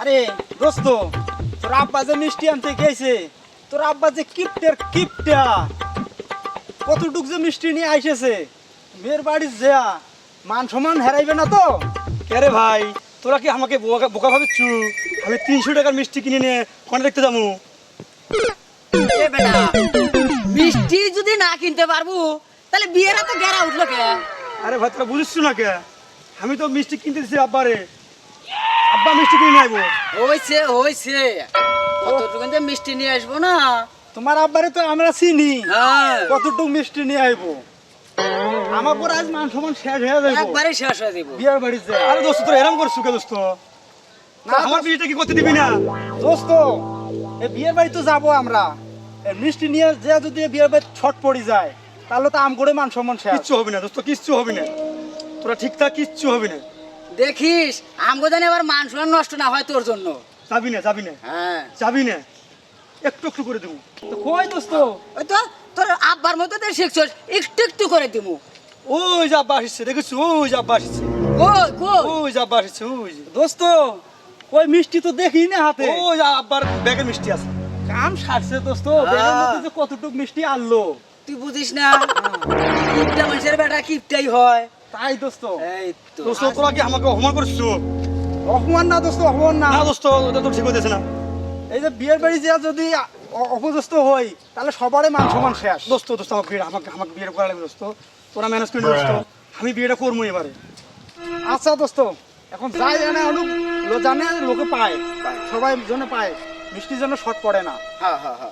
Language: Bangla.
আরে দোস্ত তোর আব্বা যে মিষ্টি আনতে গেছে তোর আব্বা যে কিপটের কিপটা। কতটুক যে মিষ্টি নিয়ে আইসেছে মেয়ের বাড়ি যা মান সমান হেরাইবে না তো? কে রে ভাই তোরা কি আমাকে বোকা বোকা ভাবিচ্ছু? আমি তিনশো টাকার মিষ্টি কিনে নিয়ে কোনে দেখতে যাব? মিষ্টি যদি না কিনতে পারব তাহলে বিয়েরা তো গেরা উঠল কে? আরে ভাই তোরা বুঝিস না কে? আমি তো মিষ্টি কিনতে দিছি আব্বারে। আব্বা মিষ্টি কিনে নিয়ে আইবো হয়েছে হয়েছে কতটুকু যে মিষ্টি নিয়ে আসব না? তোমার আব্বারে তো আমরা চিনি। হ্যাঁ। কতটুক মিষ্টি নিয়ে আইবো আমার পর আজ মান সমান শেষ হয়ে যাবে একবারে শেষ হয়ে বিয়ের আরে দোস্ত তোরা এরম করছু কে দোস্ত? না, আমার বিয়েটা কি করতে দিবি না? দোস্ত এই বিয়ের বাড়ি তো যাব আমরা। এই মিষ্টি নিয়ে যে যদি বিয়ের বাড়ি ছট পড়ে যায় তাহলে তো আম করে মান সম্মান শেষ। কিচ্ছু হবে না দোস্ত কিচ্ছু হবে না। তোরা ঠিকঠাক কিচ্ছু হবে না। দেখিস আমগো জানি আবার মান সম্মান নষ্ট না হয় তোর জন্য। যাবি না যাবি না। হ্যাঁ। যাবি না। একটু একটু করে দেবো। তো কই দোস্ত? ওই তো তোর আব্বার মতো তো শিখছস একটু একটু করে দিমু ওই যে আব্বা আসছে দেখেছি? ওই যে আব্বা আসছে। কই কই? ওই যে আব্বা আসছে ওই যে। দোস্ত ওই মিষ্টি তো দেখি না হাতে। ওই যে আব্বার ব্যাগের মিষ্টি আছে। কাম সারছে দোস্ত হ্যাঁ। বেগের মধ্যে যে কতটুক মিষ্টি আনলো। তুই বুঝিস না কিপটা মানুষের বেটা কিপটাই হয়। তাই দোস্ত। এই তো। দোস্ত তোরা কি আমাকে অপমান করছ অপমান না দোস্ত অপমান না। না দোস্ত ওটা তো ঠিক হইতেছে না। এই যে বিয়ের বাড়ি যা যদি অপদস্থ হই তাহলে সবারই মান সমান শেষ। দোস্ত দোস্ত আমাকে বিয়ে আমাকে আমাকে বিয়েটা করা লাগবে দোস্ত। তোরা ম্যানেজ করে দোস্ত। আমি বিয়েটা করব এবারে। আচ্ছা দোস্ত এখন যাই জানে অনু লো- জানে লোকে পায়। সবাই জন্য পায়। মিষ্টির জন্য শর্ট পড়ে না। হ্যাঁ হ্যাঁ হ্যাঁ।